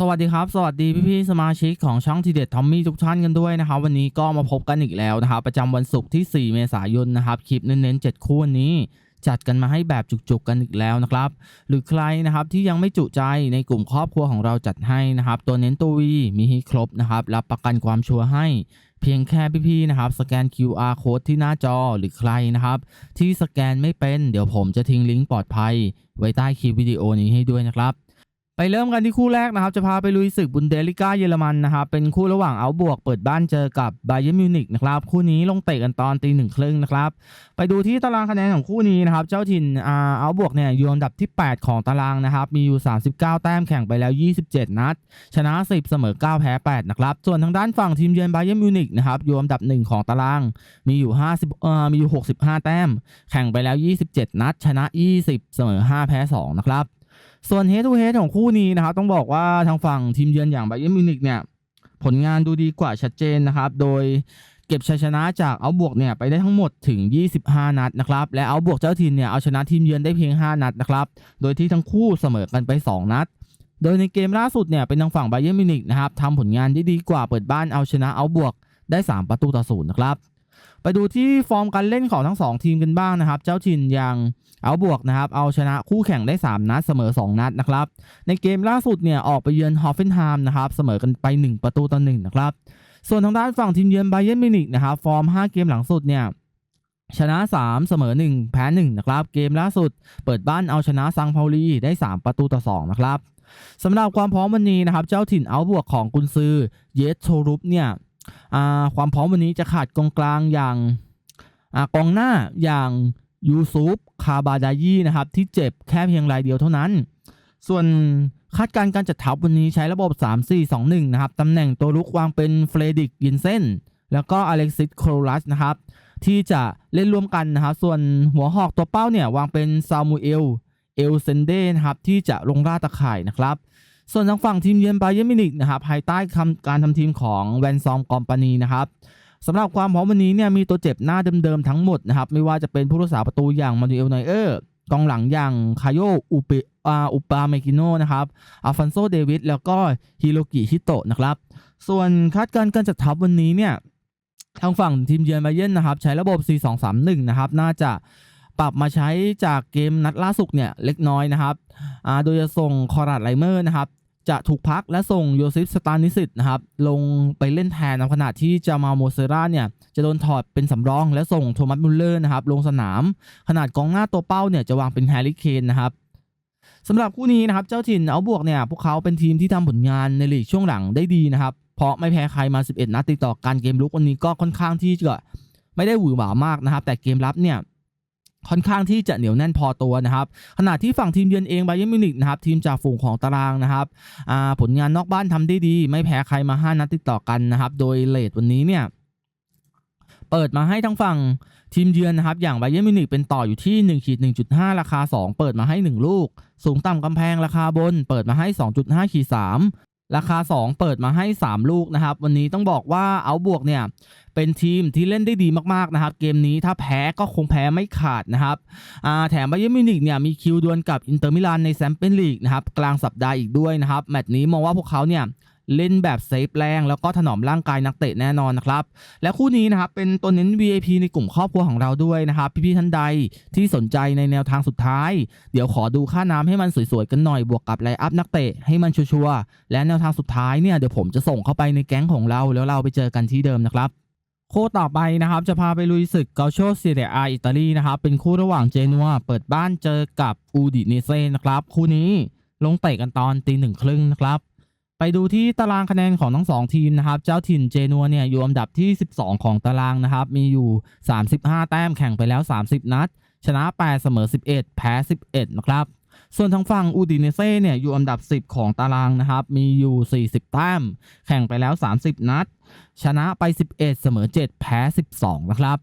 สวัสดีครับ สวัสดีพี่ๆสมาชิกของช่องทีเด็ดทอมมี่ทุกท่านกันด้วยนะครับ วันนี้ก็มาพบกันอีกแล้วนะครับ ประจำวันศุกร์ที่ 4 เมษายนนะครับ คลิปเน้นๆ 7 คู่วันนี้ จัดกันมาให้แบบจุกๆกันอีกแล้วนะครับ หรือใครนะครับที่ยังไม่จุใจในกลุ่มครอบครัวของเราจัดให้นะครับ ตัวเน้นตัววีมีให้ครบนะครับ รับประกันความชัวร์ให้เพียงแค่พี่ๆนะครับสแกน QR code ที่หน้าจอหรือใครนะครับ ที่สแกนไม่เป็น เดี๋ยวผมจะทิ้งลิงก์ปลอดภัย ไว้ใต้คลิปวิดีโอนี้ให้ด้วยนะครับ ไปเริ่มกันที่คู่แรกนะครับ จะพาไปลุยศึกบุนเดลิก้าเยอรมันนะครับ เป็นคู่ระหว่างเอาบวกเปิดบ้านเจอกับไบเย r n มิวนิกนะครับ คู่นี้ลงเตะกันตอนตีหนึ่งครึ่งนะครับ ไปดูที่ตารางคะแนนของคู่นี้นะครับ เจ้าถิ่นเอาบวกเนี่ยอยู่อันดับที่ 8 ของตารางนะครับ มีอยู่ 39 แต้มแข่งไปแล้ว 27 นัด ชนะ 10 เสมอ 9 แพ้ 8 นะครับ ส่วนทางด้านฝั่งทีมเยือนไบเย r n มิวนิกนะครับอยู่อันดับ 1 ของตาราง มีอยู่ 50เอ่อมีอยู่ 65 แต้ม แข่งไปแล้ว 27 นัด ชนะ 20 เสมอ 5 แพ้ 2 นะครับ ส่วน head to head ของคู่นี้นะครับต้องบอกว่าทางฝั่งทีมเยือนอย่างไบเย r n มิวนิกเนี่ยผลงานดูดีกว่าชัดเจนนะครับ โดยเก็บชัยชนะจากเอาบวกเนี่ยไปได้ทั้งหมดถึง 25 นัดนะครับ และเอาบวกเจ้าถิ่นเนี่ยเอาชนะทีมเยือนได้เพียง 5 นัดนะครับ โดยที่ทั้งคู่เสมอกันไป 2 นัด โดยในเกมล่าสุดเนี่ยเป็นทางฝั่งไบเย r n มิวนิกนะครับทำผลงานได้ดีกว่าเปิดบ้านเอาชนะเอาบวกได้ 3 ประตูต่อศูนย์นะครับ ไปดูที่ฟอร์มการเล่นของทั้ง 2 ทีมกันบ้างนะครับ เจ้าถิ่นอย่างเอาบวกนะครับ เอาชนะคู่แข่งได้ 3 นัดเสมอ 2 นัดนะครับ ในเกมล่าสุดเนี่ยออกไปเยือนฮอฟเฟนไฮม์นะครับเสมอกันไป 1 ประตูต่อ1นะครับ ส่วนทางด้านฝั่งทีมเยือนไบเย r n มิวนิกนะครับฟอร์ม 5 เกมหลังสุดเนี่ยชนะ 3 เสมอ 1 แพ้ 1 นะครับ เกมล่าสุด เปิดบ้านเอาชนะซังพาลีได้ 3 ประตูต่อ 2 นะครับสำหรับความพร้อมวันนี้นะครับ เจ้าถิ่นเอาบวกของกุนซือเยสโชรุปเนี่ย ความพร้อมวันนี้จะขาดกองกลางอย่างอกองหน้าอย่างยูซุปคาบาดายีนะครับ ที่เจ็บแค่เพียงรายเดียวเท่านั้น ส่วนคาดการณ์การจัดทัพวันนี้ใช้ระบบ 3-4-2-1 นะครับ ตำแหน่งตัวลุกวางเป็นเฟรดิกยินเซนแล้วก็อเล็กซิสโครลัสนะครับ ที่จะเล่นร่วมกันนะครับ ส่วนหัวหอกตัวเป้าเนี่ย วางเป็นซามูเอล เอลเซนเดนะครับ ที่จะลงล่าตะข่ายนะครับ ส่วนทางฝั่งทีมเยือนไบเย r n มินิกนะครับภายใต้คำการทำทีมของแวนซอมกอมปานีนะครับสำหรับความพร้อมวันนี้เนี่ยมีตัวเจ็บหน้าเดิมๆทั้งหมดนะครับไม่ว่าจะเป็นผู้รักษาประตูอย่างมานูเอลไนเออร์กองหลังอย่างคาโยอุปอาอุปาเมกิโนนะครับอัลฟอนโซเดวิดแล้วก็ฮิโรกิฮิโตะนะครับ ส่วนคาดการณ์การจัดทัพวันนี้เนี่ยทางฝั่งทีมเยือนไบเยนนะครับ ใช้ระบบ 4-2-3-1 นะครับ น่าจะปรับมาใช้จากเกมนัดล่าสุดเนี่ยเล็กน้อยนะครับโดยจะส่งคอรัดไลเมอร์นะครับ จะถูกพักและส่งโยซิฟสตานิสิตนะครับลงไปเล่นแทนในขณะที่จามาโมเซราเนี่ยจะโดนถอดเป็นสำรอง และส่งโทมัสมุลเลอร์นะครับลงสนาม ขนาดกองหน้าตัวเป้าเนี่ยจะวางเป็นแฮร์รี่เคนนะครับสำหรับคู่นี้นะครับเจ้าถิ่นเอาบวกเนี่ยพวกเขาเป็นทีมที่ทำผลงานในลีกช่วงหลังได้ดีนะครับเพราะไม่แพ้ใครมา 11 นัดติดต่อกันเกมลุกวันนี้ก็ค่อนข้างที่จะไม่ได้หวือหวามากนะครับแต่เกมรับเนี่ย ค่อนข้างที่จะเหนียวแน่นพอตัวนะครับขณะที่ฝั่งทีมเยือนเองไบเย r n มิวนิกนะครับทีมจากฝูงของตารางนะครับผลงานนอกบ้านทำได้ดี ไม่แพ้ใครมา 5 นัดติดต่อกันนะครับ โดยเลทวันนี้เนี่ยเปิดมาให้ทั้งฝั่งทีมเยือนนะครับ อย่างไบเย r n มิวนิกเป็นต่ออยู่ที่1ขีด1.5 ราคา 2 เปิดมาให้ 1 ลูก สูงต่ำกำแพงราคาบน เปิดมาให้ 2.5ขีด3 ราคา 2 เปิดมาให้ 3 ลูกนะครับ วันนี้ต้องบอกว่าเอาบวกเนี่ย เป็นทีมที่เล่นได้ดีมากๆนะครับ เกมนี้ถ้าแพ้ก็คงแพ้ไม่ขาดนะครับแถมไบเยอร์มิวนิกเนี่ยมีคิวดวลกับอินเตอร์มิลานในแชมเปี้ยนลีกนะครับ กลางสัปดาห์อีกด้วยนะครับ แมตช์นี้มองว่าพวกเขาเนี่ย เล่นแบบเซฟแรงแล้วก็ถนอมร่างกายนักเตะแน่นอนนะครับ และคู่นี้นะครับเป็นตัวเน้น VIP ในกลุ่มครอบครัวของเราด้วยนะครับพี่ๆท่านใดที่สนใจในแนวทางสุดท้าย เดี๋ยวขอดูค่าน้ำให้มันสวยๆกันหน่อยบวกกับไลน์อัพนักเตะให้มันชัวร์ๆและแนวทางสุดท้ายเนี่ยเดี๋ยวผมจะส่งเข้าไปในแก๊งของเราแล้วเราไปเจอกันที่เดิมนะครับคู่ต่อไปนะครับจะพาไปลุยศึกเกาโชเซียเดอาอิตาลีนะครับเป็นคู่ระหว่างเจนัวเปิดบ้านเจอกับอูดิเนเซ่นะครับคู่นี้ลงเตะกันตอนตีหนึ่งครึ่งนะครับ ไปดูที่ตารางคะแนนของทั้งสองทีมนะครับ เจ้าถิ่นเจนัวเนี่ยอยู่อันดับที่ 12 ของตารางนะครับ มีอยู่ 35 แต้มแข่งไปแล้ว 30 นัด ชนะ 8 เสมอ 11 แพ้ 11 นะครับ ส่วนทางฝั่งอูดิเนเซ่เนี่ยอยู่อันดับ 10 ของตารางนะครับ มีอยู่ 40 แต้ม แข่งไปแล้ว 30 นัด ชนะไป 11 เสมอ 7 แพ้ 12 นะครับ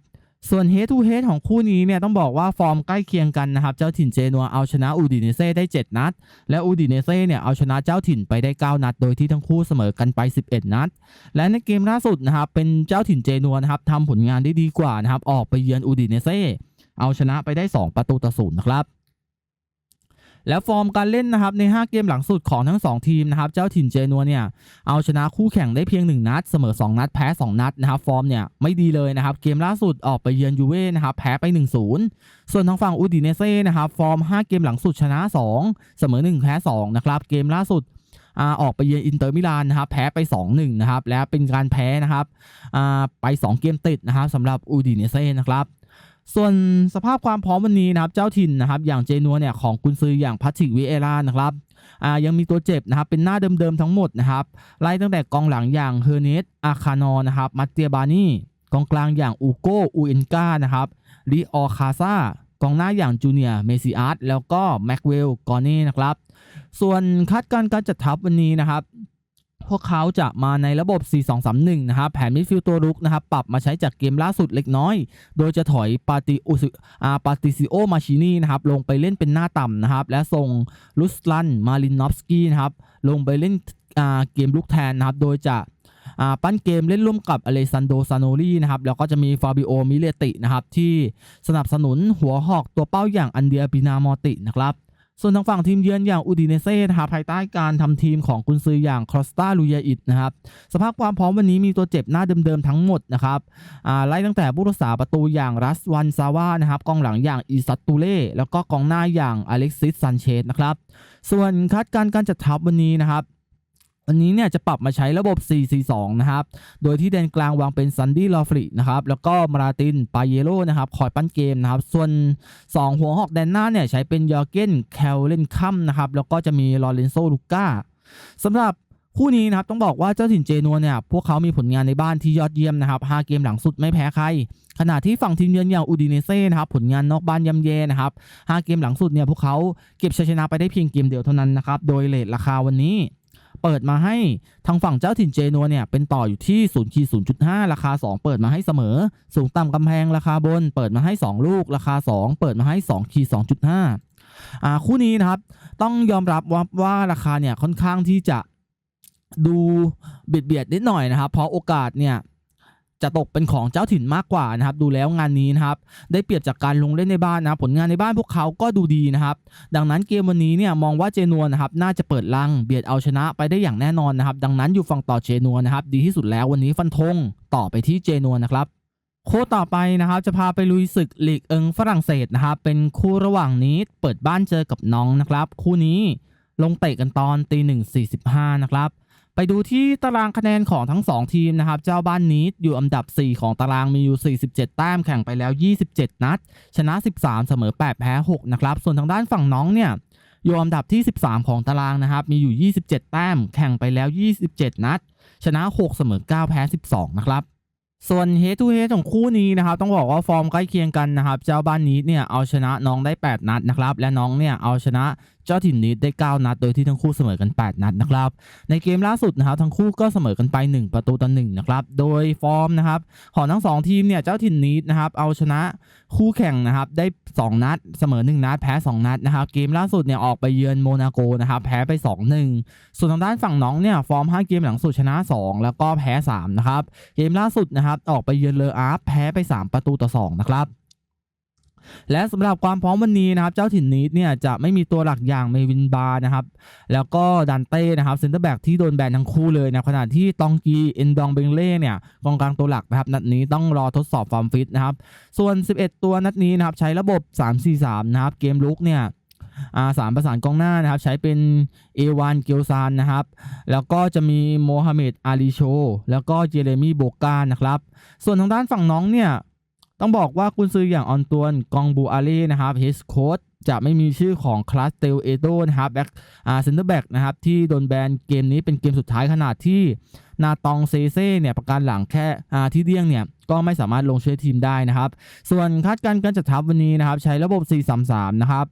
ส่วน head to head ของคู่นี้เนี่ยต้องบอกว่าฟอร์มใกล้เคียงกันนะครับ เจ้าถิ่นเจนัวเอาชนะอูดิเนเซ่ได้ 7 นัด และอูดิเนเซ่เนี่ยเอาชนะเจ้าถิ่นไปได้ 9 นัด โดยที่ทั้งคู่เสมอกันไป 11 นัด และในเกมล่าสุดนะครับเป็นเจ้าถิ่นเจนัวนะครับทำผลงานได้ดีกว่านะครับออกไปเยือนอูดิเนเซ่เอาชนะไปได้ 2 ประตูต่อศูนย์นะครับ แล้วฟอร์มการเล่นนะครับใน 5 เกมหลังสุดของทั้ง 2 ทีมนะครับเจ้าถิ่นเจนัวเนี่ยเอาชนะคู่แข่งได้เพียง 1 นัด เสมอ 2 นัด แพ้ 2 นัดนะครับฟอร์มเนี่ยไม่ดีเลยนะครับเกมล่าสุดออกไปเยือนยูเว่นะครับแพ้ไป 1-0 ส่วนทางฝั่งอูดิเนเซ่นะครับฟอร์ม 5 เกมหลังสุดชนะ 2 เสมอ 1 แพ้ 2 นะครับเกมล่าสุดออกไปเยือนอินเตอร์มิลานนะครับแพ้ไป 2-1 นะครับและเป็นการแพ้นะครับไป 2 เกมติดนะครับสำหรับอูดิเนเซ่นะครับ ส่วนสภาพความพร้อมวันนี้นะครับเจ้าถิ่นนะครับอย่างเจนัวเนี่ยของกุนซืออย่างพัทริกวิเอรานะครับอ่ายังมีตัวเจ็บนะครับเป็นหน้าเดิมๆทั้งหมดนะครับไล่ตั้งแต่กองหลังอย่างเฮอร์เนสอาคานอนะครับมัตเตียบานี่กองกลางอย่างอูโกอูเอนกานะครับลิออคาซากองหน้าอย่างจูเนียเมซิอาร์ตแล้วก็แม็กเวลกอเน่นะครับส่วนคาดการณ์การจัดทัพวันนี้นะครับ พวกเขาจะมาในระบบ 4-2-3-1 นะครับแผนมิดฟิลด์ตัวรุกนะครับปรับมาใช้จากเกมล่าสุดเล็กน้อย โดยจะถอยปาติอุสอาปาติซิโอมาชินีนะครับลงไปเล่นเป็นหน้าต่ำนะครับและส่งลุสลันมาลินนอฟสกี้นะครับลงไปเล่นเกมลุกแทนนะครับโดยจะปั้นเกมเล่นร่วมกับอเลซันโดซานโนลีนะครับแล้วก็จะมีฟาบิโอมิเลตินะครับที่สนับสนุนหัวหอกตัวเป้าอย่างอันเดียปินามอตินะครับ ส่วนทางฝั่งทีมเยือนอย่างอูดิเนเซ่นะครับภายใต้การทำทีมของกุนซืออย่างครอสตาลูยาอิดนะครับสภาพความพร้อมวันนี้มีตัวเจ็บหน้าเดิมๆทั้งหมดนะครับไล่ตั้งแต่ผู้รักษาประตูอย่างรัสวันซาวานะครับกองหลังอย่างอีซัตตูเล่แล้วก็กองหน้าอย่างอเล็กซิสซันเชสนะครับส่วนคาดการณ์การจัดทัพวันนี้นะครับ วันนี้เนี่ยจะปรับมาใช้ระบบ 4-4-2 นะครับ โดยที่แดนกลางวางเป็นซันดี้ลอฟรีนะครับ แล้วก็มาราติน ปาเยโรนะครับ คอยปั้นเกมนะครับ ส่วน 2 หัวหอกแดนหน้าเนี่ยใช้เป็นยอร์เกนแคลเลนคัมนะครับ แล้วก็จะมีลอเรนโซลูก้าสำหรับคู่นี้นะครับต้องบอกว่าเจ้าถิ่นเจนัวเนี่ยพวกเขามีผลงานในบ้านที่ยอดเยี่ยมนะครับ 5 เกมหลังสุดไม่แพ้ใคร ขณะที่ฝั่งทีมเยือนอย่างอูดิเนเซ่นะครับผลงานนอกบ้านย่ำแย่นะครับ 5 เกมหลังสุดเนี่ยพวกเขาเก็บชัยชนะไปได้เพียงเกมเดียวเท่านั้นนะครับ โดยเลทราคาวันนี้ เปิดมาให้ทางฝั่งเจ้าถิ่นเจนัวเนี่ยเป็นต่ออยู่ที่0ขีด0.5ราคา 2 เปิดมาให้เสมอ สูงต่ำกำแพงราคาบน เปิดมาให้ 2 ลูกราคา 2 เปิดมาให้2ขีด2.5อ่าคู่นี้นะครับ ต้องยอมรับว่าว่าราคาเนี่ยค่อนข้างที่จะดูเบียดเบียดนิดหน่อยนะครับ เพราะโอกาสเนี่ย จะตกเป็นของเจ้าถิ่นมากกว่านะครับดูแล้วงานนี้นะครับได้เปรียบจากการลงเล่นในบ้านนะผลงานในบ้านพวกเขาก็ดูดีนะครับดังนั้นเกมวันนี้เนี่ยมองว่าเจนัวนะครับน่าจะเปิดลังเบียดเอาชนะไปได้อย่างแน่นอนนะครับดังนั้นอยู่ฝั่งต่อเจนัวนะครับดีที่สุดแล้ววันนี้ฟันธงต่อไปที่เจนัวนะครับโค้ดต่อไปนะครับจะพาไปลุยศึกลีกเอิงฝรั่งเศสนะครับเป็นคู่ระหว่างนี้เปิดบ้านเจอกับน้องนะครับ คู่นี้ลงเตะกันตอนตีหนึ่งสี่สิบห้านะครับ ไปดูที่ตารางคะแนนของทั้ง 2 ทีมนะครับ เจ้าบ้านนี้อยู่อันดับ 4 ของตารางมีอยู่ 47 แต้มแข่งไปแล้ว 27 นัด ชนะ 13 เสมอ 8 แพ้ 6 นะครับ ส่วนทางด้านฝั่งน้องเนี่ยอยู่อันดับที่ 13 ของตารางนะครับ มีอยู่ 27 แต้มแข่งไปแล้ว 27 นัด ชนะ 6 เสมอ 9 แพ้ 12 นะครับส่วน head to head ของคู่นี้นะครับ ต้องบอกว่าฟอร์มใกล้เคียงกันนะครับ เจ้าบ้านนี้เนี่ยเอาชนะน้องได้ 8 นัดนะครับ และน้องเนี่ยเอาชนะ เจ้าถิ่นนี้ได้ 9 นัด โดยที่ทั้งคู่เสมอกัน 8 นัดนะครับ ในเกมล่าสุดนะครับทั้งคู่ก็เสมอกันไป 1 ประตูต่อ1นะครับ โดยฟอร์มนะครับของทั้ง 2 ทีมเนี่ยเจ้าถิ่นนี้นะครับเอาชนะคู่แข่งนะครับได้ 2 นัด เสมอ 1 นัด แพ้ 2 นัดนะครับเกมล่าสุดเนี่ยออกไปเยือนโมนาโกนะครับแพ้ไป 2-1 ส่วนทางด้านฝั่งน้องเนี่ยฟอร์ม 5 เกมหลังสุดชนะ 2 แล้วก็แพ้ 3 นะครับ เกมล่าสุดนะครับออกไปเยือนเลออาร์ฟแพ้ไป 3 ประตูต่อ 2 นะครับ และสำหรับความพร้อมวันนี้นะครับ เจ้าถิ่นนีดเนี่ยจะไม่มีตัวหลักอย่างเมวินบาร์นะครับ แล้วก็ดันเต้นะครับเซนเตอร์แบ็กที่โดนแบนทั้งคู่เลยนะขณะที่ตองกีเอนดองเบงเล่เนี่ยกองกลางตัวหลักนะครับ นัดนี้ต้องรอทดสอบความฟิตนะครับ ส่วน 11 ตัวนัดนี้นะครับ ใช้ระบบ 3-4-3 นะครับ เกมลุกเนี่ยอาสามประสานกองหน้านะครับ ใช้เป็นเอวานเกียวซานนะครับ แล้วก็จะมีโมฮัมเหม็ดอาลีโช แล้วก็เจเรมี่โบกานะครับ ส่วนทางด้านฝั่งน้องเนี่ย ต้องบอกว่ากุนซืออย่างออนตวนกองบูอาเล่นะครับเฮสโค้ดจะไม่มีชื่อของคลาสเตลเอโดนะครับแบ็กอ่าเซนเตอร์แบ็กนะครับที่โดนแบนเกมนี้เป็นเกมสุดท้ายขนาดที่นาตองเซเซ่เนี่ยประการหลังแค่อ่าที่เดี้ยงเนี่ยก็ไม่สามารถลงช่วยทีมได้นะครับ ส่วนคาดการณ์การจัดทัพวันนี้นะครับ ใช้ระบบ 4-3-3 นะครับ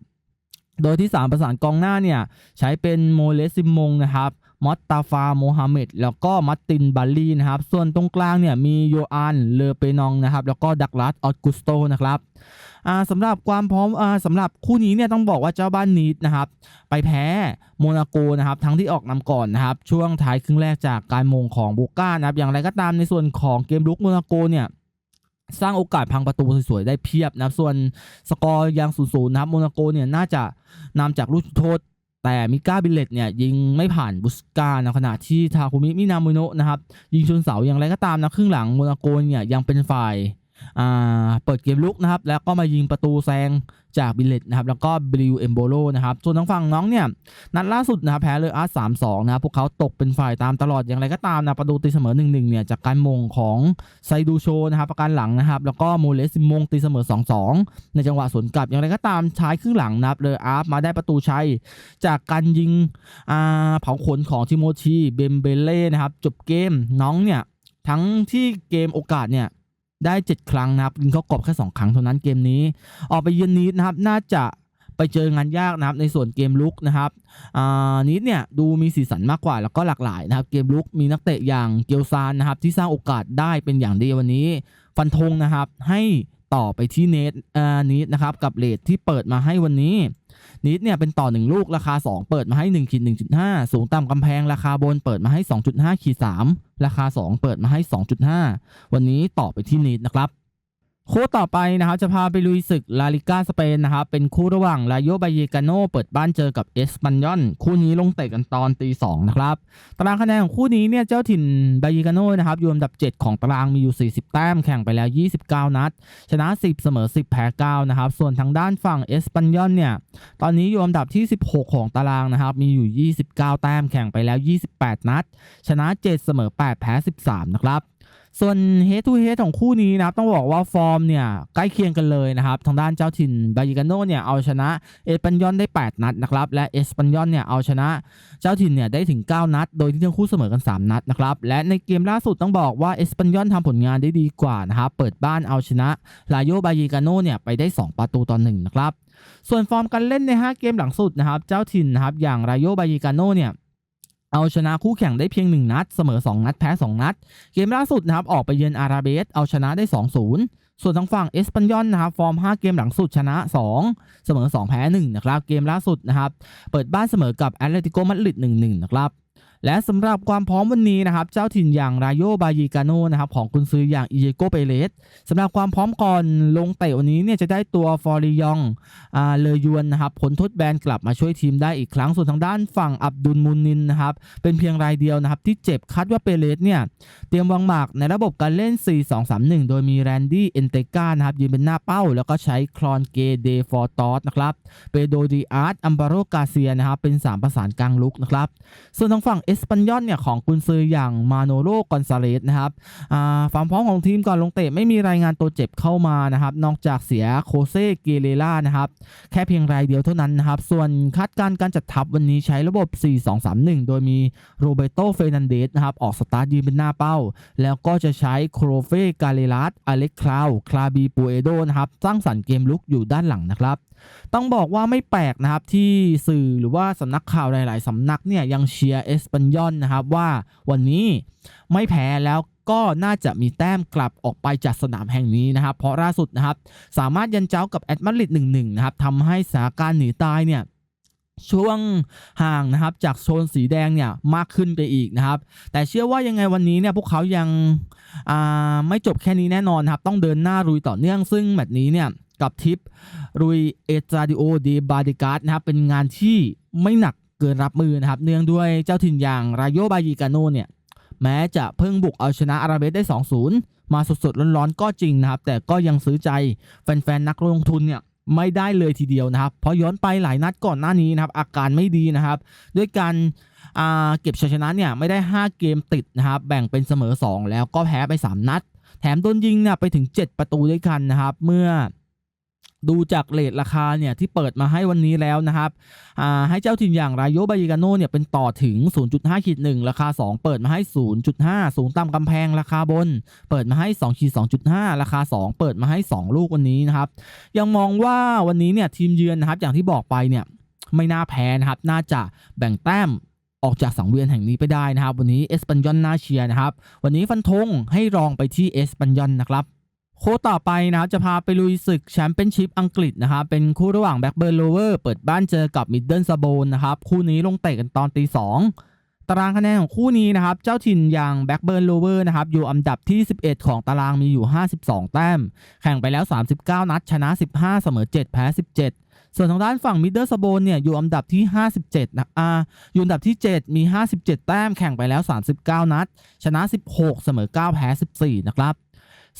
โดยที่ 3 ประสานกองหน้าเนี่ย ใช้เป็นโมเลสซิมงนะครับ มอตตาฟาโมฮัมเหม็ดแล้วก็มัตตินบัลลีนะครับ ส่วนตรงกลางเนี่ยมีโยอานเลอเปนองนะครับ แล้วก็ดักลัสออตกุสโตนะครับอ่าสำหรับความพร้อมอ่าสำหรับคู่นี้เนี่ยต้องบอกว่าเจ้าบ้านนีดนะครับ ไปแพ้โมนาโกนะครับ ทั้งที่ออกนำก่อนนะครับ ช่วงท้ายครึ่งแรกจากการมงของบูก้านะครับ อย่างไรก็ตามในส่วนของเกมลุกโมนาโกเนี่ยสร้างโอกาสพังประตูสวยๆ ได้เพียบนะครับ ส่วนสกอร์ยังศูนย์ๆนะครับ โมนาโกเนี่ยน่าจะนำจากลูกจุดโทษ แต่มิก้าบิลเลตเนี่ยยิงไม่ผ่านบุสกานะขณะที่ทาคุมิมินามุโนะนะครับยิงชนเสาอย่างไรก็ตามนะครึ่งหลังโมนาโกเนี่ยยังเป็นฝ่าย เปิดเกมลุกนะครับ แล้วก็มายิงประตูแซงจากบิลเลตนะครับ แล้วก็บริวเอมโบโลนะครับ ส่วนทางฝั่งน้องเนี่ย นัดล่าสุดนะครับ แพ้เลยอาร์สามสองนะครับพวกเขาตกเป็นฝ่ายตามตลอดอย่างไรก็ตามนะ ประตูตีเสมอหนึ่งหนึ่งเนี่ย จากการมงของไซดูโชนะครับ ประการหลังนะครับ แล้วก็โมเลสมงตีเสมอ2องสองในจังหวะสวนกลับอย่างไรก็ตามท้ครึ่งหลังนะครับเลยอาร์มาได้ประตูชัย จากการยิงอ่าเผาขนของทิโมธีเบมเบเล่นะครับจบเกมน้องเนี่ยทั้งที่เกมโอกาสเนี่ย ได้ 7 ครั้งนะครับยิงเข้ากรอบแค่ 2 ครั้งเท่านั้นเกมนี้ ออกไปเยือนนีดนะครับน่าจะไปเจองานยากนะครับในส่วนเกมลุกนะครับอ่านีดเนี่ยดูมีสีสันมากกว่าแล้วก็หลากหลายนะครับ เกมลุกมีนักเตะอย่างเกียวซานนะครับที่สร้างโอกาสได้เป็นอย่างดีวันนี้ ฟันธงนะครับให้ต่อไปที่เนทอ่านีดนะครับกับเลทที่เปิดมาให้วันนี้ นิดเนี่ยเป็นต่อ 1 ลูกราคา 2 เปิดมาให้1ขีด1.5 สูงต่ำกำแพงราคาบนเปิดมาให้ 2.5ขีด3ราคา 2 เปิดมาให้ 2.5 วันนี้ต่อไปที่นิดนะครับ คู่ต่อไปนะครับจะพาไปลุยศึกลาลิก้าสเปนนะครับเป็นคู่ระหว่างลาโยบาเยกาโนเปิดบ้านเจอกับเอสปันยอนคู่นี้ลงเตะกันตอนตีสองนะครับตารางคะแนนของคู่นี้เนี่ยเจ้าถิ่นบาเยกาโนนะครับอยู่อันดับ 7 ของตารางมีอยู่ 40 แต้มแข่งไปแล้ว 29 นัด ชนะ 10 เสมอ 10 แพ้ 9 นะครับ ส่วนทางด้านฝั่งเอสปันยอนเนี่ยตอนนี้อยู่อันดับที่ 16 ของตารางนะครับมีอยู่ 29 แต้มแข่งไปแล้ว 28 นัด ชนะ 7 เสมอ 8 แพ้ 13 นะครับ ส่วน head to head ของคู่นี้นะครับต้องบอกว่าฟอร์มเนี่ยใกล้เคียงกันเลยนะครับ ทางด้านเจ้าถิ่นบายิกาโนเนี่ยเอาชนะเอสปันยอนได้ 8 นัดนะครับ และเอสปันยอนเนี่ยเอาชนะเจ้าถิ่นเนี่ยได้ถึง 9 นัด โดยที่ทั้งคู่เสมอกัน 3 นัดนะครับ และในเกมล่าสุดต้องบอกว่าเอสปันยอนทำผลงานได้ดีกว่านะครับ เปิดบ้านเอาชนะลาโยบายิกาโนเนี่ยไปได้ 2 ประตูต่อ1นะครับ ส่วนฟอร์มการเล่นใน 5 เกมหลังสุดนะครับ เจ้าถิ่นนะครับอย่างรายโยบายิกาโนเนี่ย เอาชนะคู่แข่งได้เพียง 1 นัด เสมอ 2 นัด แพ้ 2 นัด เกมล่าสุดนะครับออกไปเยือนอาราเบส เอาชนะได้ 2-0 ส่วนทางฝั่งเอสปันยอนนะครับฟอร์ม 5 เกมหลังสุดชนะ 2 เสมอ 2 แพ้ 1 นะครับ เกมล่าสุดนะครับเปิดบ้านเสมอกับแอตเลติโกมาดริด1-1 นะครับ และสำหรับความพร้อมวันนี้นะครับ เจ้าถิ่นอย่างรายโยบายิกาโนนะครับของกุนซืออย่างอิเยโกเปเรสสำหรับความพร้อมก่อนลงเตะวันนี้เนี่ยจะได้ตัวฟอริยองอ่าเลยยวนนะครับผลทดแบนกลับมาช่วยทีมได้อีกครั้งส่วนทางด้านฝั่งอับดุลมุนนินนะครับเป็นเพียงรายเดียวนะครับที่เจ็บคาดว่าเปเรสเนี่ยเตรียมวางหมากในระบบการเล่น 4-2-3-1 โดยมีแรนดี้เอนเตกานะครับยืนเป็นหน้าเป้า แล้วก็ใช้คลอนเกเดฟอร์ตอสนะครับเปโดดีอาร์ตอัมบาโรกาเซียนะครับเป็น 3 ประสานกลางลุกนะครับส่วนทางฝั่งเอสปันยอนเนี่ยของกุนซืออย่างมาโนโรกอนซาเลสนะครับอ่าความพร้อมของทีมก่อนลงเตะไม่มีรายงานตัวเจ็บเข้ามานะครับ นอกจากเสียโคเซเกเรล่านะครับ แค่เพียงรายเดียวเท่านั้นนะครับ ส่วนคาดการณ์การจัดทัพวันนี้ใช้ระบบ 4-2-3-1 โดยมีโรเบโตเฟนันเดสนะครับ ออกสตาร์ทยืนเป็นหน้าเป้า แล้วก็จะใช้โครเฟกาเลรัสอเล็กคลาว คลาบีปูเอโดนะครับ สร้างสรรค์เกมลุกอยู่ด้านหลังนะครับ ต้องบอกว่าไม่แปลกนะครับที่สื่อหรือว่าสำนักข่าวหลาย ๆ สำนักเนี่ยยังเชียร์เอสปันยอนนะครับว่าวันนี้ไม่แพ้แล้วก็น่าจะมีแต้มกลับออกไปจากสนามแห่งนี้นะครับ เพราะล่าสุดนะครับสามารถยันเจ้ากับแอตมาริด1-1นะครับทำให้สถานการณ์หนีตายเนี่ยช่วงห่างนะครับจากโซนสีแดงเนี่ยมากขึ้นไปอีกนะครับ แต่เชื่อว่ายังไงวันนี้เนี่ยพวกเขายังไม่จบแค่นี้แน่นอนครับ ต้องเดินหน้ารุยต่อเนื่องซึ่งแมตช์นี้เนี่ย กับทิปรุยเอตราดิโอเดบาดิการ์ดนะครับเป็นงานที่ไม่หนักเกินรับมือนะครับ เนื่องด้วยเจ้าถิ่นอย่างรายโยบายิกาโนเนี่ยแม้จะเพิ่งบุกเอาชนะอาราเบสได้ 2-0 มาสดๆ ร้อนๆ ก็จริงนะครับ แต่ก็ยังซื้อใจแฟนๆ นักลงทุนเนี่ยไม่ได้เลยทีเดียวนะครับ เพราะย้อนไปหลายนัดก่อนหน้านี้นะครับ อาการไม่ดีนะครับ ด้วยการเก็บชัยชนะเนี่ยไม่ได้ 5 เกมติดนะครับ แบ่งเป็นเสมอ 2 แล้วก็แพ้ไป 3 นัด แถมโดนยิงเนี่ยไปถึง 7 ประตูด้วยกันนะครับ เมื่อ ดูจากเลทราคาเนี่ยที่เปิดมาให้วันนี้แล้วนะครับให้เจ้าถิ่นอย่างรายโยบายิกาโนเนี่ยเป็นต่อถึง 0.5ขีด1ราคา 2 เปิดมาให้ 0.5 สูงต่ำกำแพงราคาบน เปิดมาให้2ขีด2.5 ราคา 2 เปิดมาให้ 2 ลูกวันนี้นะครับ ยังมองว่าวันนี้เนี่ยทีมเยือนนะครับอย่างที่บอกไปเนี่ยไม่น่าแพ้นะครับ น่าจะแบ่งแต้มออกจากสังเวียนแห่งนี้ไปได้นะครับ วันนี้เอสปันยอนน่าเชียร์นะครับ วันนี้ฟันธงให้รองไปที่เอสปันยอนนะครับ ค้ชต่อไปนะครับจะพาไปลุยศึกแชมเปี้ยนชิพอังกฤษนะครับเป็นคู่ระหว่างแบ็กเบิร์นโลเวอร์เปิดบ้านเจอกับมิดเดิลซาโบนนะครับคู่นี้ลงเตะกันตอนตีสองตารางคะแนนของคู่นี้นะครับ เจ้าถิ่นอย่างแบ็กเบิร์นโลเวอร์นะครับอยู่อันดับที่ 11 ของตารางมีอยู่ 52 แต้ม แข่งไปแล้ว 39 นัด ชนะ 15 เสมอ 7 แพ้ 17 ส่วนทางด้านฝั่งมิดเดิลสโบนเนี่ยอยู่อันดับที่ 57 นะอ่าอยู่อันดับที่ 7 มี 57 แต้ม แข่งไปแล้ว 39 นัด ชนะ 16 เสมอ 9 แพ้ 14 นะครับ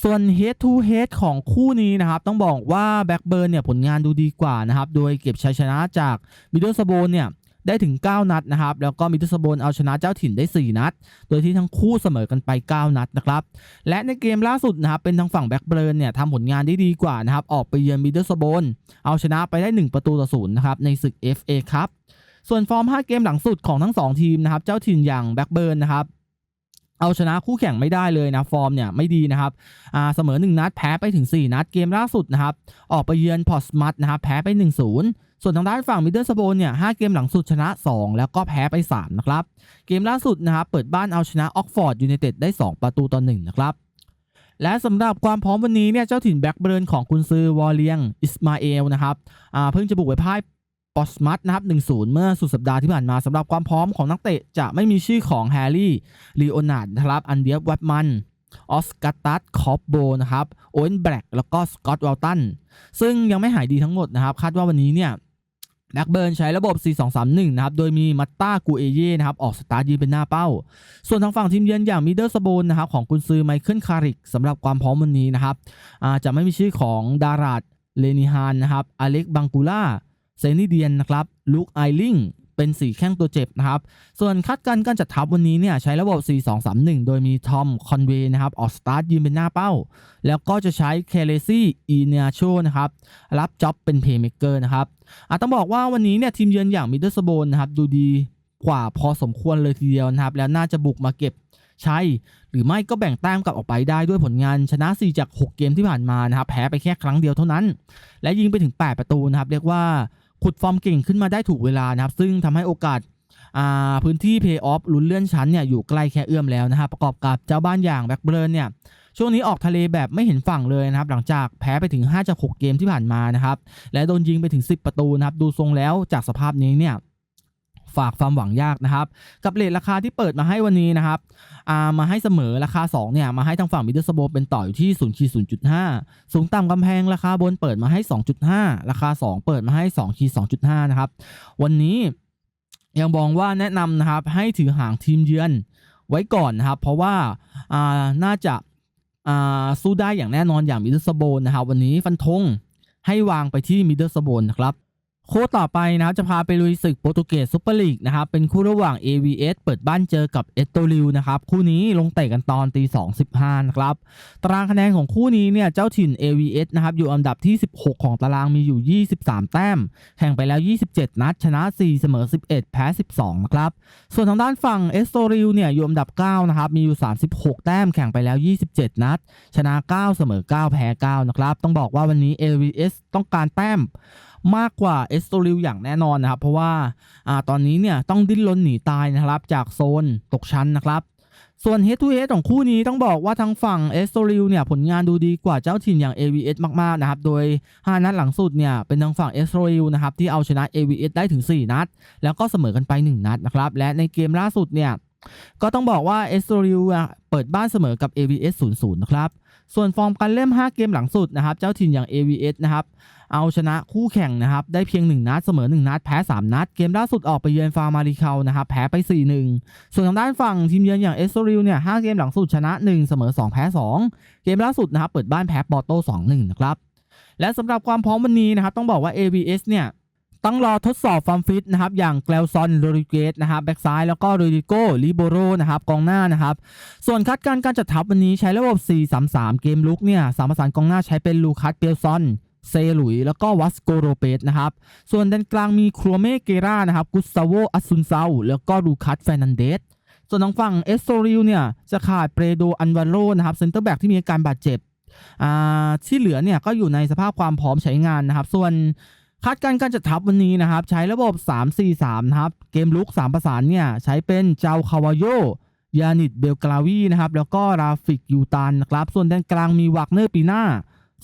ส่วน head to head ของคู่นี้นะครับ ต้องบอกว่าแบ็กเบิร์นเนี่ยผลงานดูดีกว่านะครับ โดยเก็บชัยชนะจากมิดเดิลสโบนเนี่ยได้ถึง 9 นัดนะครับ แล้วก็มิดเดิลสโบนเอาชนะเจ้าถิ่นได้ 4 นัด โดยที่ทั้งคู่เสมอกันไป 9 นัดนะครับ และในเกมล่าสุดนะครับ เป็นทางฝั่งแบ็กเบิร์นเนี่ยทำผลงานได้ดีกว่านะครับ ออกไปเยือนมิดเดิลสโบนเอาชนะไปได้ 1 ประตูต่อศูนย์นะครับในศึก FA ครับส่วนฟอร์ม 5 เกมหลังสุดของทั้ง 2 ทีมนะครับ เจ้าถิ่นอย่างแบ็กเบิร์นนะครับ เอาชนะคู่แข่งไม่ได้เลยนะฟอร์มเนี่ยไม่ดีนะครับอ่าเสมอ 1 นัดแพ้ไปถึง 4 นัดเกมล่าสุดนะครับออกไปเยือนพอตสมัตนะครับแพ้ไป 1-0ส่วนทางด้านฝั่งมิดเดิลสโบนเนี่ย5เกมหลังสุดชนะ 2 แล้วก็แพ้ไป 3 นะครับ เกมล่าสุดนะครับเปิดบ้านเอาชนะออกฟอร์ดยูไนเต็ดได้ 2 ประตูต่อ1นะครับ และสำหรับความพร้อมวันนี้เนี่ยเจ้าถิ่นแบ็กเบิร์นของกุนซือวอลเลียง อิสมาเอลนะครับอ่าเพิ่งจะบุกไปพ่าย ปอสมัตนะครับ1-0 เมื่อสุดสัปดาห์ที่ผ่านมาสำหรับความพร้อมของนักเตะจะไม่มีชื่อของแฮร์รี่ลีโอนาร์ดนะครับอันเดียบวัตมันออสการ์ตัสคอปโบนะครับโอเวนแบล็กแล้วก็สกอตต์วอลตันซึ่งยังไม่หายดีทั้งหมดนะครับ คาดว่าวันนี้เนี่ยแบ็กเบิร์นใช้ระบบ 4-2-3-1 นะครับ โดยมีมัตตากูเอเย่นะครับ ออกสตาร์ทยืนเป็นหน้าเป้า ส่วนทางฝั่งทีมเยือนอย่างมิดเดิลสโบนนะครับ ของกุนซือไมเคิลคาริกสำหรับความพร้อมวันนี้นะครับจะไม่มีชื่อของดาราดเลนิฮานนะครับ อเล็กบังกูล่า เซนิเดียนนะครับลูกไอลิงเป็นสีแข้งตัวเจ็บนะครับ ส่วนคาดการณ์การจัดทัพวันนี้เนี่ยใช้ระบบ 4-2-3-1 โดยมีทอม คอนเวย์นะครับออกสตาร์ทยืนเป็นหน้าเป้า แล้วก็จะใช้เคเลซี่อีเนียโชนะครับ รับจ็อบเป็นเพย์เมกเกอร์นะครับอะต้องบอกว่าวันนี้เนี่ยทีมเยือนอย่างมิดเดิลสโบนนะครับ ดูดีกว่าพอสมควรเลยทีเดียวนะครับ แล้วน่าจะบุกมาเก็บใช้หรือไม่ก็แบ่งแต้มกลับออกไปได้ด้วยผลงานชนะ 4 จาก 6 เกมที่ผ่านมานะครับแพ้ไปแค่ครั้งเดียวเท่านั้น และยิงไปถึง 8 ประตูนะครับเรียกว่า ขุดฟอร์มเก่งขึ้นมาได้ถูกเวลานะครับ ซึ่งทำให้โอกาสาพื้นที่เพย์ออฟลุ้นเลื่อนชั้นเนี่ยอยู่ใกล้แค่เอื้อมแล้วนะครับประกอบกับเจ้าบ้านอย่างแบ็กเบิร์นเนี่ยช่วงนี้ออกทะเลแบบไม่เห็นฝั่งเลยนะครับ หลังจากแพ้ไปถึง5จาก6เกมที่ผ่านมานะครับ และโดนยิงไปถึง 10 ประตูนะครับ ดูทรงแล้วจากสภาพนี้เนี่ย ฝากความหวังยากนะครับ กับเลทราคาที่เปิดมาให้วันนี้นะครับอามาให้เสมอราคา 2 เนี่ย มาให้ทางฝั่งมิดเดิลสโบเป็นต่ออยู่ที่0ขีด0.5สูงต่ำกำแพงราคาบนเปิดมาให้ 2.5 ราคา 2 เปิดมาให้2ขีด2.5นะครับ วันนี้ยังมองว่าแนะนำนะครับให้ถือห่างทีมเยือนไว้ก่อนนะครับ เพราะว่าอ่าน่าจะอ่าสู้ได้อย่างแน่นอนอย่างมิดเดิลสโบนะครับ วันนี้ฟันธงให้วางไปที่มิดเดิลสโบนะครับ ค้ดต่อไปนะครับจะพาไปลุยศึกโปรตุเกสซุปเปอร์ลีกนะครับเป็นคู่ระหว่าง AVS เปิดบ้านเจอกับเอสโตริวนะครับคู่นี้ลงเตะกันตอนตี2.15นะครับตารางคะแนนของคู่นี้เนี่ยเจ้าถิ่น AVS นะครับอยู่อันดับที่ 16 ของตารางมีอยู่ 23 แต้ม แข่งไปแล้ว 27 นัด ชนะ 4 เสมอ 11 แพ้ 12นะครับส่วนทางด้านฝั่งเอสโตริวเนี่ยอยู่อันดับ9นะครับมีอยู่ 36 แต้มแข่งไปแล้ว 27 นัด ชนะ 9 เสมอ 9 แพ้9นะครับต้องบอกว่าวันนี้ AVS ต้องการแต้ม มากกว่าเอสโตริวอย่างแน่นอนนะครับ เพราะว่าอ่าตอนนี้เนี่ยต้องดิ้นรนหนีตายนะครับ จากโซนตกชั้นนะครับส่วน Head to Head ของคู่นี้ต้องบอกว่าทางฝั่งเอสโตริวเนี่ยผลงานดูดีกว่าเจ้าถิ่นอย่าง AVS มากๆนะครับ โดย 5 นัดหลังสุดเนี่ยเป็นทางฝั่งเอสโตริวนะครับที่เอาชนะ AVS ได้ถึง 4 นัด แล้วก็เสมอกันไป 1 นัดนะครับ และในเกมล่าสุดเนี่ยก็ต้องบอกว่าเอสโตริวเปิดบ้านเสมอกับ AVS 0-0นะครับ ส่วนฟอร์มการเล่น5เกมหลังสุดนะครับ เจ้าถิ่นอย่าง AVS นะครับ เอาชนะคู่แข่งนะครับได้เพียง 1 นัดเสมอ 1 นัด แพ้ 3 นัด เกมล่าสุดออกไปเยือนฟาร์มาริเคานะครับแพ้ไป 4-1 ส่วนทางด้านฝั่งทีมเยือนอย่างเอสโตริลเนี่ย5เกมหลังสุดชนะ 1 เสมอ 2 แพ้ 2 เกมล่าสุดนะครับเปิดบ้านแพ้ปอร์โต้2-1 นะครับและสำหรับความพร้อมวันนี้นะครับต้องบอกว่า AVS เนี่ยต้องรอทดสอบความฟิตนะครับอย่างแกลซอนโรดิเกสนะครับแบ็กซ้ายแล้วก็โรดิโกลิโบโรนะครับกองหน้านะครับส่วนคาดการการจัดทัพวันนี้ใช้ระบบ 4-3-3 เกมลุกเนี่ยสามประสานกองหน้าใช้เป็นลูคัสเปียลซอน เซหลุย แล้วก็วัสโกโรเปสนะครับ ส่วนด้านกลางมีครัวเมเกรานะครับกุสซาโวอัสซุนเซาแล้วก็ลูคัสเฟรนันเดสส่วนทางฝั่งเอสโซริลเนี่ยจะขาดเปรโดอันวาโรนะครับเซนเตอร์แบ็กที่มีอาการบาดเจ็บอ่าที่เหลือเนี่ยก็อยู่ในสภาพความพร้อมใช้งานนะครับ ส่วนคาดการณ์การจัดทัพวันนี้นะครับ ใช้ระบบ 3-4-3 นะครับ เกมลุก 3 ประสานเนี่ยใช้เป็นเจ้าคาวาโยยานิดเบลกลาวีนะครับ แล้วก็ราฟิกยูตานนะครับ ส่วนด้านกลางมีวักเนอร์ปีหน้า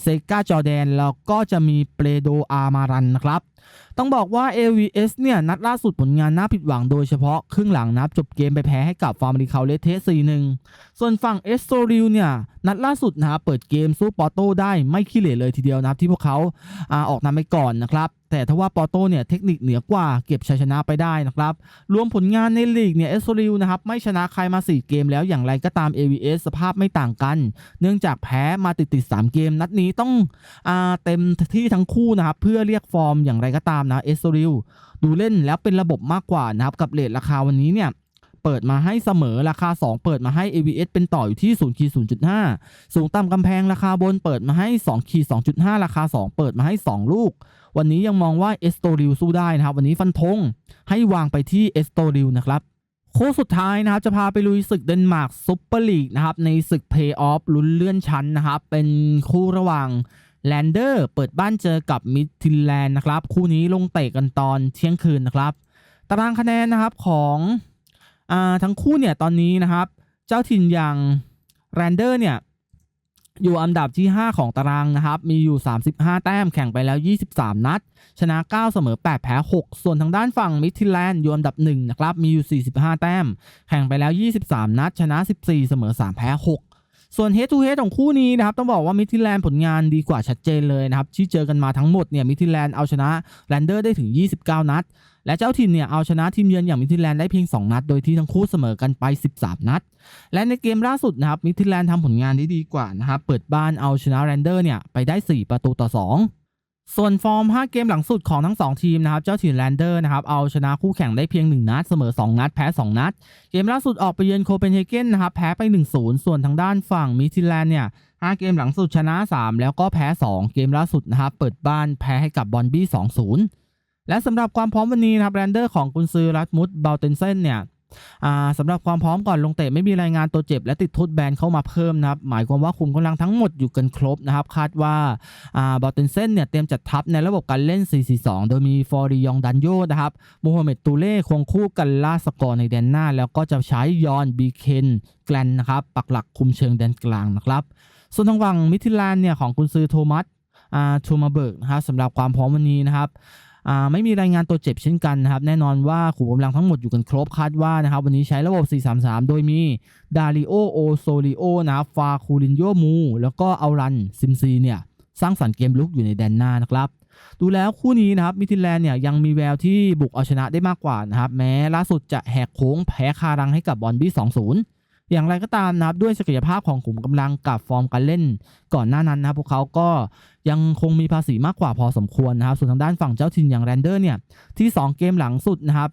เซกาจอแดนแล้วก็จะมีเปโดอามารันนะครับ ต้องบอกว่า AVS เนี่ยนัดล่าสุดผลงานน่าผิดหวังโดยเฉพาะครึ่งหลังนับจบเกมไปแพ้ให้กับฟาร์มริคาเลเทส4-1ส่วนฝั่งเอสโตริลเนี่ยนัดล่าสุดนะครับเปิดเกมสู้ปอโต้ได้ไม่ขี้เหร่เลยทีเดียวนะครับที่พวกเขาอาออกนำไปก่อนนะครับแต่ทว่าปอโต้เนี่ยเทคนิคเหนือกว่าเก็บชัยชนะไปได้นะครับ รวมผลงานในลีกเนี่ยเอสโตริลนะครับไม่ชนะใครมา 4 เกมแล้วอย่างไรก็ตาม AVS สภาพไม่ต่างกัน เนื่องจากแพ้มาติดติด3เกม นัดนี้ต้องอาเต็มที่ทั้งคู่นะครับเพื่อเรียกฟอร์มอย่างไรก็ตามนะเอสโตริลดูเล่นแล้วเป็นระบบมากกว่านะครับกับเลทราคาวันนี้เนี่ยเปิดมาให้เสมอราคา 2 เปิดมาให้ AVS เป็นต่ออยู่ที่0ขีด0.5 สูงต่ำกำแพงราคาบนเปิดมาให้2ขีด2.5 ราคา 2 เปิดมาให้ 2 ลูก วันนี้ยังมองว่าเอสโตริลสู้ได้นะครับ วันนี้ฟันธงให้วางไปที่เอสโตริลนะครับโคู่สุดท้ายนะครับจะพาไปลุยศึกเดนมาร์กซุปเปอร์ลีกนะครับในศึกเพย์ออฟลุ้นเลื่อนชั้นนะครับเป็นคู่ระหว่าง แลนเดอร์เปิดบ้านเจอกับมิดทินแลนด์นะครับ คู่นี้ลงเตะกันตอนเที่ยงคืนนะครับ ตารางคะแนนนะครับของอทั้งคู่เนี่ยตอนนี้นะครับ เจ้าถิ่นอย่างแรนเดอร์เนี่ยอยู่อันดับที่ 5 ของตารางนะครับ มีอยู่ 35 แต้มแข่งไปแล้ว 23 นัด ชนะ 9 เสมอ 8 แพ้ 6 ส่วนทางด้านฝั่งมิดทิแลนด์อยู่อันดับ 1 นะครับ มีอยู่ 45 แต้ม แข่งไปแล้ว 23 นัด ชนะ 14 เสมอ 3 แพ้ 6 ส่วน head to head ของคู่นี้นะครับต้องบอกว่ามิทิแลนด์ผลงานดีกว่าชัดเจนเลยนะครับที่เจอกันมาทั้งหมดเนี่ยมิทิแลนด์เอาชนะแรนเดอร์ได้ถึง 29 นัด และเจ้าถิ่นเนี่ยเอาชนะทีมเยือนอย่างมิทิแลนด์ได้เพียง 2 นัด โดยที่ทั้งคู่เสมอกันไป 13 นัด และในเกมล่าสุดนะครับมิทิแลนด์ทำผลงานได้ดีกว่านะครับเปิดบ้านเอาชนะแรนเดอร์เนี่ยไปได้ 4 ประตูต่อ 2 ส่วนฟอร์ม 5 เกมหลังสุดของทั้ง 2 ทีมนะครับ เจ้าถิ่นแรนเดอร์นะครับ เอาชนะคู่แข่งได้เพียง 1 นัด เสมอ 2 นัด แพ้ 2 นัด เกมล่าสุดออกไปเยือนโคเปนเฮเกนนะครับ แพ้ไป 1-0 ส่วนทางด้านฝั่งมิทิแลนเนี่ย 5 เกมหลังสุดชนะ 3 แล้วก็แพ้ 2 เกมล่าสุดนะครับ เปิดบ้านแพ้ให้กับบอนบี้ 2-0 และสำหรับความพร้อมวันนี้นะครับแรนเดอร์ของกุนซือรัตมุตเบลเทนเซนเนี่ย สำหรับความพร้อมก่อนลงเตะไม่มีรายงานตัวเจ็บ และติดโทษแบนเข้ามาเพิ่มนะครับ หมายความว่าคุมกำลังทั้งหมดอยู่กันครบนะครับ คาดว่าบอลเทนเซนเนี่ยเตรียมจัดทัพในระบบการเล่น 4-4-2 โดยมีฟอริยองดันโยนะครับโมฮัมเหม็ดตูเล่ควงคู่กันล่าสกอร์ในแดนหน้า แล้วก็จะใช้ยอนบีเคนแกลนนะครับปักหลักคุมเชิงแดนกลางนะครับ ส่วนทางฝั่งมิทิแลนเนี่ยของกุนซือโทมัสอาทูมาเบิร์กนะครับสำหรับความพร้อมวันนี้นะครับ ไม่มีรายงานตัวเจ็บเช่นกันนะครับ แน่นอนว่าขุมกำลังทั้งหมดอยู่กันครบคาดว่านะครับ วันนี้ใช้ระบบ 4-3-3 โดยมีดาริโอโอโซลิโอนะครับฟาคูรินโยมู แล้วก็เอารันซิมซีเนี่ยสร้างสรรค์เกมลุกอยู่ในแดนหน้านะครับ ดูแล้วคู่นี้นะครับมิทิแลนเนี่ยยังมีแววที่บุกเอาชนะได้มากกว่านะครับ แม้ล่าสุดจะแหกโค้งแพ้คารังให้กับบอลบี้ 2-0 อย่างไรก็ตามนะครับด้วยศักยภาพของขุมกำลังกับฟอร์มการเล่น ก่อนหน้านั้นนะครับพวกเขาก็ยังคงมีภาษีมากกว่าพอสมควรนะครับ ส่วนทางด้านฝั่งเจ้าถิ่นอย่างแรนเดอร์เนี่ยที่ 2 เกมหลังสุดนะครับ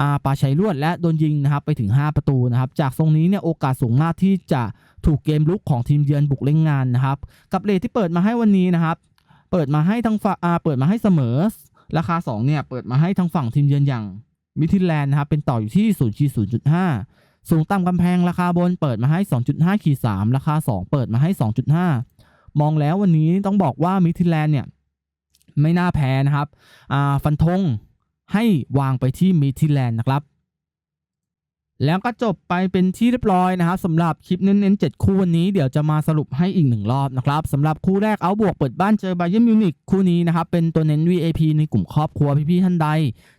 อาปาชัยลวดและโดนยิงนะครับไปถึง 5 ประตูนะครับ จากทรงนี้เนี่ยโอกาสสูงมากที่จะถูกเกมลุกของทีมเยือนบุกเล่นงานนะครับ กับเลทที่เปิดมาให้วันนี้นะครับ เปิดมาให้ทางฝั่งอาเปิดมาให้เสมอ ราคา 2 เนี่ยเปิดมาให้ทางฝั่งทีมเยือนอย่างมิทิแลนด์นะครับเป็นต่ออยู่ที่0ขีด0.5 สูงต่ำกำแพงราคาบนเปิดมาให้ 2.5ขีด3ราคา 2 เปิดมาให้ 2.5 มองแล้ววันนี้ต้องบอกว่ามิทิแลนด์เนี่ยไม่น่าแพ้นะครับอ่าฟันธงให้วางไปที่มิทิแลนด์นะครับ แล้วก็จบไปเป็นที่เรียบร้อยนะครับสำหรับคลิปเน้นๆ7คู่วันนี้เดี๋ยวจะมาสรุปให้อีกหนึ่งรอบนะครับสำหรับคู่แรกเอาบวกเปิดบ้านเจอบ y เ r n มิวนิกคู่นี้นะครับเป็นตัวเน้น VAP ในกลุ่มครอบครัวพี่ๆท่านใด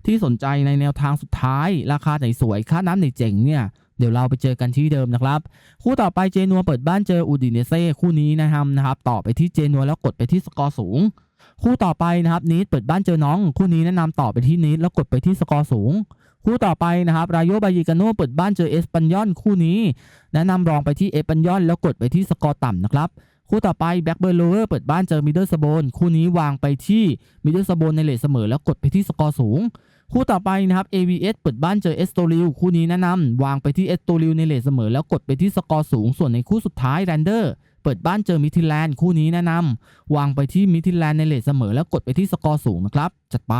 ที่สนใจในแนวทางสุดท้าย ราคาไหนสวยค่าน้ำไหนเจ๋งเนี่ย เดี๋ยวเราไปเจอกันที่เดิมนะครับ คู่ต่อไปเจนัวเปิดบ้านเจออูดิเนเซ่คู่นี้นะครับนะครับต่อไปที่เจนัวแล้วกดไปที่สกอร์สูง คู่ต่อไปนะครับนีดเปิดบ้านเจอน้อง คู่นี้แนะนำต่อไปที่นีดแล้วกดไปที่สกอร์สูง คู่ต่อไปนะครับรายโยบายิกาโนเปิดบ้านเจอเอสปันยอนคู่นี้แนะนำรองไปที่เอสปันยอนแล้วกดไปที่สกอร์ต่ำนะครับคู่ต่อไปแบ็กเบอร์โลเวอร์เปิดบ้านเจอมิดเดิลสโบนคู่นี้วางไปที่มิดเดิลสโบนในเลทเสมอแล้วกดไปที่สกอร์สูง คู่ต่อไปนะครับ AVS เปิดบ้านเจอเอสโตริลคู่นี้แนะนำวางไปที่เอสโตริลในเลทเสมอแล้วกดไปที่สกอร์สูงส่วนในคู่สุดท้ายแรนเดอร์เปิดบ้านเจอมิทิแลนด์คู่นี้แนะนำวางไปที่มิทิแลนด์ในเลทเสมอแล้วกดไปที่สกอร์สูงนะครับจัดไป